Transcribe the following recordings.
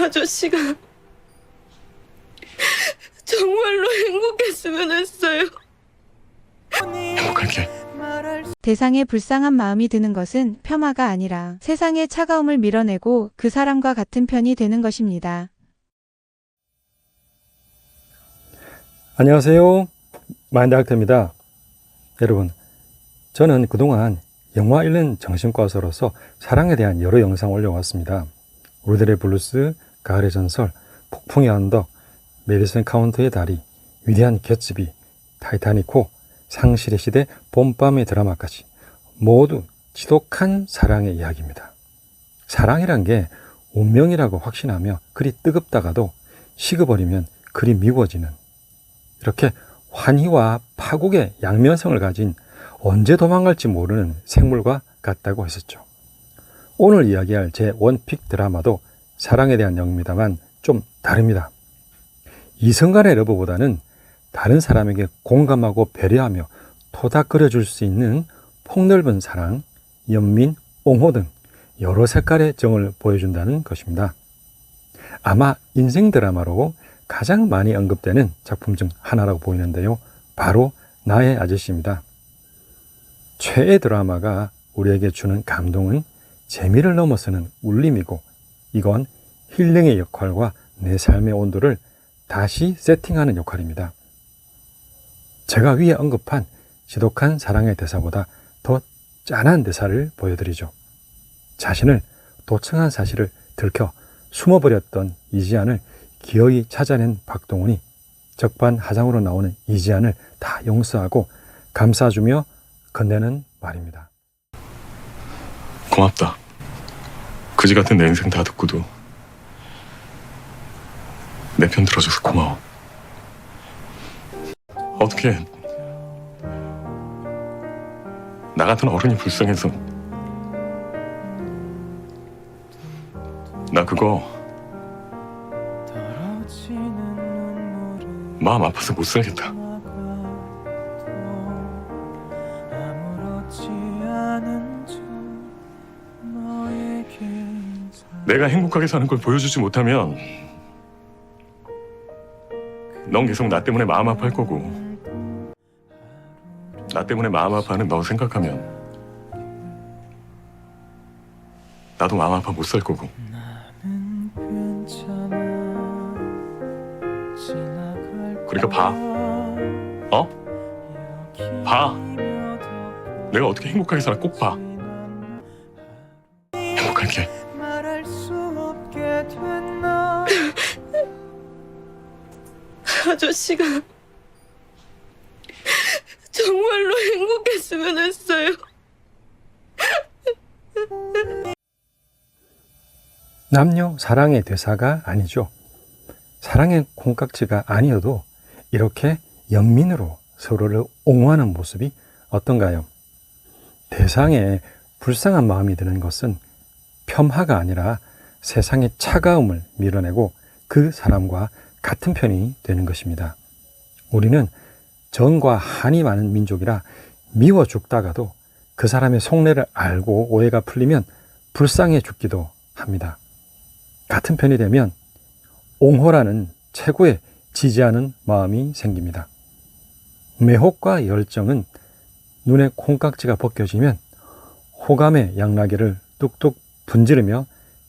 아저씨가 정말로 행복했으면 했어요. 행복할게. 대상의 불쌍한 마음이 드는 것은 폄하가 아니라 세상의 차가움을 밀어내고 그 사람과 같은 편이 되는 것입니다. 안녕하세요. 마인드학터입니다. 여러분, 저는 그동안 영화 읽는 정신과서로서 사랑에 대한 여러 영상 올려왔습니다. 우리들의 블루스, 가을의 전설, 폭풍의 언덕, 메디슨 카운터의 다리, 위대한 개츠비, 타이타닉호, 상실의 시대, 봄밤의 드라마까지 모두 지독한 사랑의 이야기입니다. 사랑이란 게 운명이라고 확신하며 그리 뜨겁다가도 식어버리면 그리 미워지는 이렇게 환희와 파국의 양면성을 가진 언제 도망갈지 모르는 생물과 같다고 했었죠. 오늘 이야기할 제 원픽 드라마도 사랑에 대한 영입니다만 좀 다릅니다. 이성간의 러브보다는 다른 사람에게 공감하고 배려하며 토닥거려 줄 수 있는 폭넓은 사랑, 연민, 옹호 등 여러 색깔의 정을 보여준다는 것입니다. 아마 인생 드라마로 가장 많이 언급되는 작품 중 하나라고 보이는데요. 바로 나의 아저씨입니다. 최애 드라마가 우리에게 주는 감동은 재미를 넘어서는 울림이고 이건 힐링의 역할과 내 삶의 온도를 다시 세팅하는 역할입니다. 제가 위에 언급한 지독한 사랑의 대사보다 더 짠한 대사를 보여드리죠. 자신을 도청한 사실을 들켜 숨어버렸던 이지안을 기어이 찾아낸 박동훈이 적반하장으로 나오는 이지안을 다 용서하고 감싸주며 건네는 말입니다. 고맙다. 그지 같은 내 인생 다 듣고도 내 편 들어줘서 고마워. 어떻게 나 같은 어른이 불쌍해서 나 그거 마음 아파서 못 살겠다. 내가 행복하게 사는 걸 보여주지 못하면 넌 계속 나 때문에 마음 아파할 거고 나 때문에 마음 아파하는 너 생각하면 나도 마음 아파 못 살 거고. 그러니까 봐. 어? 봐. 내가 어떻게 행복하게 살아 꼭봐 아저씨가 정말로 행복했으면 했어요. 남녀 사랑의 대사가 아니죠. 사랑의 콩깍지가 아니어도 이렇게 연민으로 서로를 옹호하는 모습이 어떤가요? 대상에 불쌍한 마음이 드는 것은 폄하가 아니라 세상의 차가움을 밀어내고 그 사람과 같은 편이 되는 것입니다. 우리는 정과 한이 많은 민족이라 미워 죽다가도 그 사람의 속내를 알고 오해가 풀리면 불쌍해 죽기도 합니다. 같은 편이 되면 옹호라는 최고의 지지하는 마음이 생깁니다. 매혹과 열정은 눈에 콩깍지가 벗겨지면 호감의 양라기를 뚝뚝 분지르며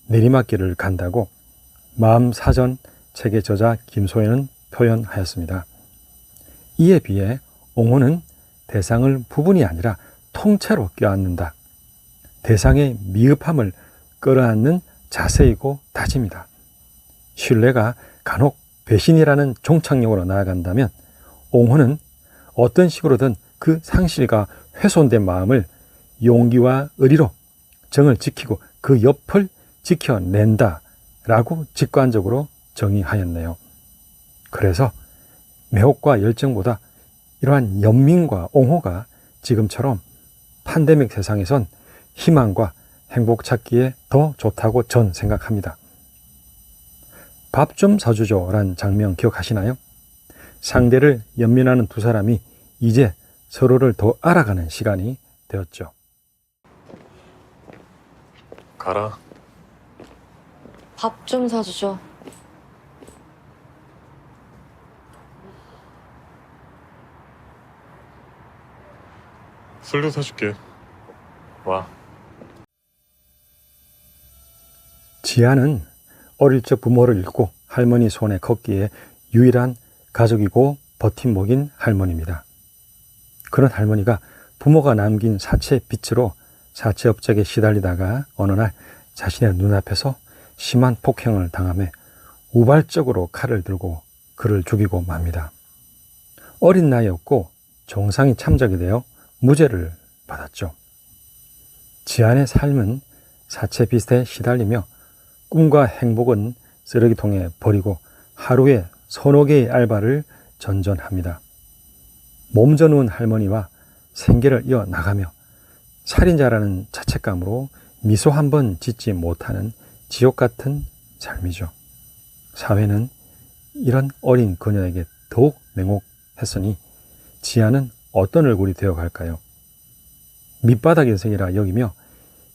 내리막길을 간다고 마음 사전 책의 저자 김소연은 표현하였습니다. 이에 비해 옹호는 대상을 부분이 아니라 통째로 껴안는다. 대상의 미흡함을 끌어안는 자세이고 다짐이다. 신뢰가 간혹 배신이라는 종착역으로 나아간다면 옹호는 어떤 식으로든 그 상실과 훼손된 마음을 용기와 의리로 정을 지키고 그 옆을 지켜낸다 라고 직관적으로 정의하였네요. 그래서 매혹과 열정보다 이러한 연민과 옹호가 지금처럼 팬데믹 세상에선 희망과 행복 찾기에 더 좋다고 전 생각합니다. 밥 좀 사주죠 란 장면 기억하시나요? 상대를 연민하는 두 사람이 이제 서로를 더 알아가는 시간이 되었죠. 가라 밥 좀 사주죠. 술도 사줄게. 와. 지아는 어릴 적 부모를 잃고 할머니 손에 걷기에 유일한 가족이고 버팀목인 할머니입니다. 그런 할머니가 부모가 남긴 사채 빚으로 사채 업적에 시달리다가 어느 날 자신의 눈앞에서 심한 폭행을 당함에 우발적으로 칼을 들고 그를 죽이고 맙니다. 어린 나이였고 정상이 참작이 되어 무죄를 받았죠. 지안의 삶은 사채 빚에 시달리며 꿈과 행복은 쓰레기통에 버리고 하루에 서너 개의 알바를 전전합니다. 몸져 누운 할머니와 생계를 이어 나가며 살인자라는 자책감으로 미소 한 번 짓지 못하는 지옥 같은 삶이죠. 사회는 이런 어린 그녀에게 더욱 맹혹했으니 지아는 어떤 얼굴이 되어 갈까요? 밑바닥 인생이라 여기며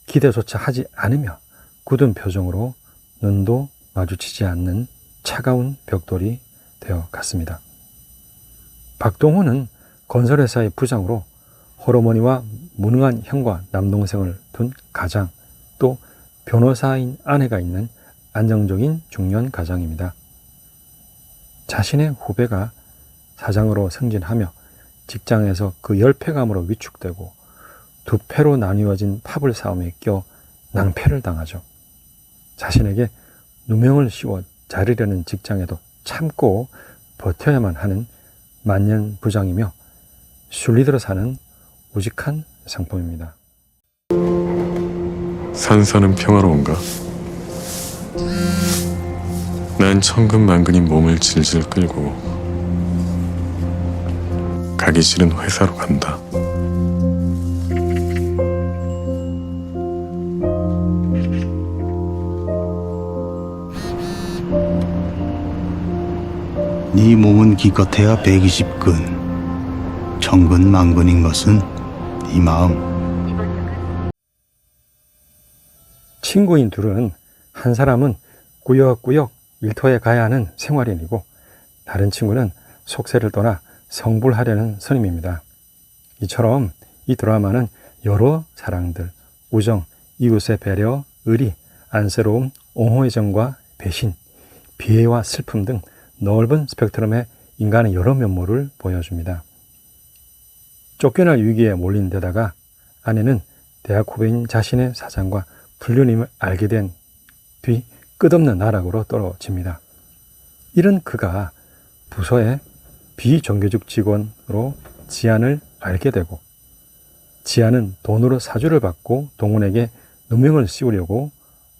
기대조차 하지 않으며 굳은 표정으로 눈도 마주치지 않는 차가운 벽돌이 되어 갔습니다. 박동호는 건설회사의 부장으로 호르머니와 무능한 형과 남동생을 둔 가장 또 변호사인 아내가 있는 안정적인 중년 가장입니다. 자신의 후배가 사장으로 승진하며 직장에서 그 열패감으로 위축되고 두 패로 나뉘어진 파벌 싸움에 껴 낭패를 당하죠. 자신에게 누명을 씌워 자르려는 직장에도 참고 버텨야만 하는 만년 부장이며 순리대로 사는 우직한 상품입니다. 산사는 평화로운가? 난 천근만근인 몸을 질질 끌고 가기 싫은 회사로 간다. 네 몸은 기껏해야 120근 천근 만근인 것은 네 마음 친구인 둘은 한 사람은 꾸역꾸역 일터에 가야 하는 생활인이고 다른 친구는 속세를 떠나 성불하려는 선임입니다. 이처럼 이 드라마는 여러 사랑들, 우정, 이웃의 배려, 의리, 안쓰러움, 옹호의 정과 배신, 비애와 슬픔 등 넓은 스펙트럼의 인간의 여러 면모를 보여줍니다. 쫓겨날 위기에 몰린 데다가 아내는 대학 후배인 자신의 사장과 불륜임을 알게 된 뒤 끝없는 나락으로 떨어집니다. 이런 그가 부서의 비정규직 직원으로 지안을 알게 되고 지안은 돈으로 사주를 받고 동훈에게 누명을 씌우려고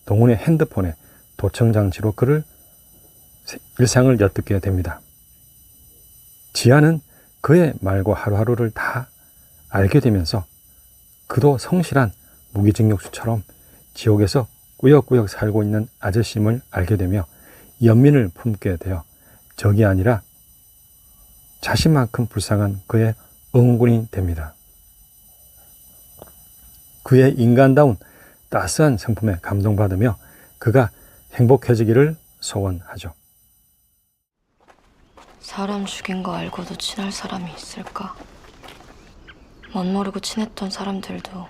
동훈의 핸드폰에 도청 장치로 그를 일상을 엿듣게 됩니다. 지안은 그의 말과 하루하루를 다 알게 되면서 그도 성실한 무기징역수처럼 지옥에서 꾸역꾸역 살고 있는 아저씨임을 알게 되며 연민을 품게 되어 적이 아니라 자신만큼 불쌍한 그의 응원군이 됩니다. 그의 인간다운 따스한 성품에 감동받으며 그가 행복해지기를 소원하죠. 사람 죽인 거 알고도 친할 사람이 있을까? 멋 모르고 친했던 사람들도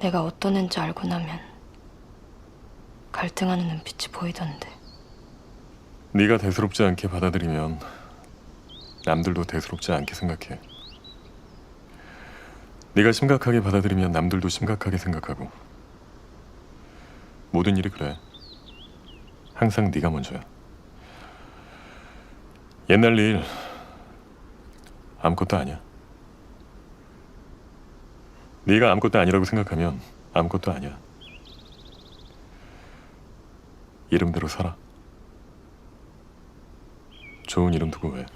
내가 어떤 앤지 알고 나면 갈등하는 눈빛이 보이던데. 네가 대수롭지 않게 받아들이면 남들도 대수롭지 않게 생각해. 네가 심각하게 받아들이면 남들도 심각하게 생각하고 모든 일이 그래. 항상 네가 먼저야. 옛날 일 아무것도 아니야. 네가 아무것도 아니라고 생각하면 아무것도 아니야. 이름대로 살아. 좋은 이름 두고 왜?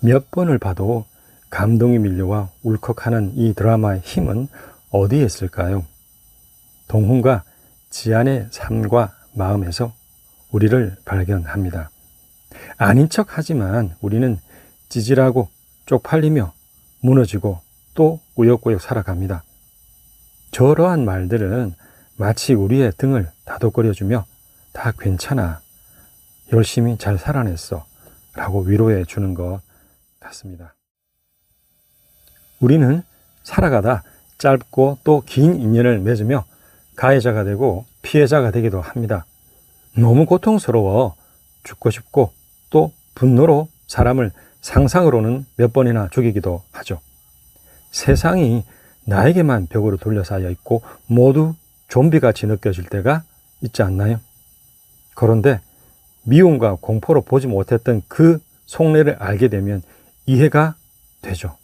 몇 번을 봐도 감동이 밀려와 울컥하는 이 드라마의 힘은 어디에 있을까요? 동훈과 지안의 삶과 마음에서 우리를 발견합니다. 아닌 척 하지만 우리는 찌질하고 쪽팔리며 무너지고 또 꾸역꾸역 살아갑니다. 저러한 말들은 마치 우리의 등을 다독거려주며 다 괜찮아. 열심히 잘 살아냈어. 라고 위로해 주는 것 같습니다. 우리는 살아가다 짧고 또 긴 인연을 맺으며 가해자가 되고 피해자가 되기도 합니다. 너무 고통스러워 죽고 싶고 또 분노로 사람을 상상으로는 몇 번이나 죽이기도 하죠. 세상이 나에게만 벽으로 둘러싸여 있고 모두 좀비같이 느껴질 때가 있지 않나요? 그런데 미움과 공포로 보지 못했던 그 속내를 알게 되면 이해가 되죠.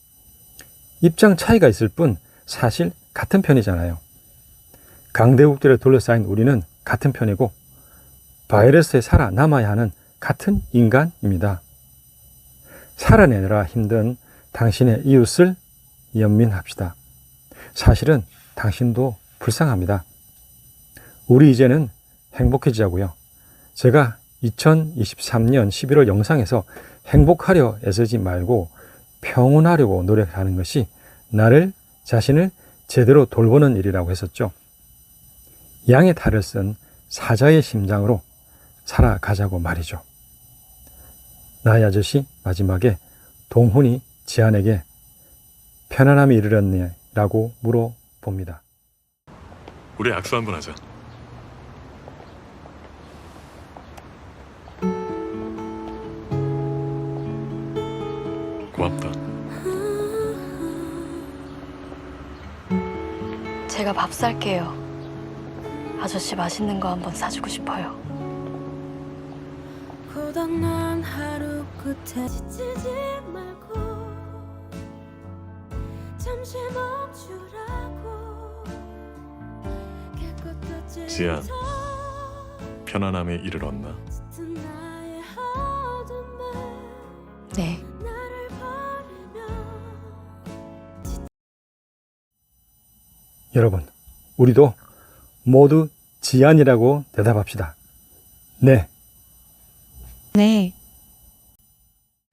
입장 차이가 있을 뿐 사실 같은 편이잖아요. 강대국들에 둘러싸인 우리는 같은 편이고 바이러스에 살아남아야 하는 같은 인간입니다. 살아내느라 힘든 당신의 이웃을 연민합시다. 사실은 당신도 불쌍합니다. 우리 이제는 행복해지자고요. 제가 2023년 11월 영상에서 행복하려 애쓰지 말고 평온하려고 노력하는 것이 나를 자신을 제대로 돌보는 일이라고 했었죠. 양의 탈을 쓴 사자의 심장으로 살아가자고 말이죠. 나의 아저씨 마지막에 동훈이 지안에게 편안함이 이르렀네 라고 물어봅니다. 우리 악수 한번 하자. 밥 살게요. 아저씨 맛있는 거 한번 사주고 싶어요. 고단한 하루 끝에 지치지 말고 잠시 멈추라고 지안. 편안함에 이르렀나? 짙은 나의 어둠에 네. 여러분, 우리도 모두 지안이라고 대답합시다. 네. 네.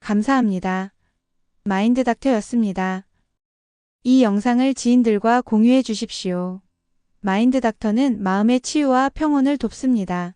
감사합니다. 마인드 닥터였습니다. 이 영상을 지인들과 공유해 주십시오. 마인드 닥터는 마음의 치유와 평온을 돕습니다.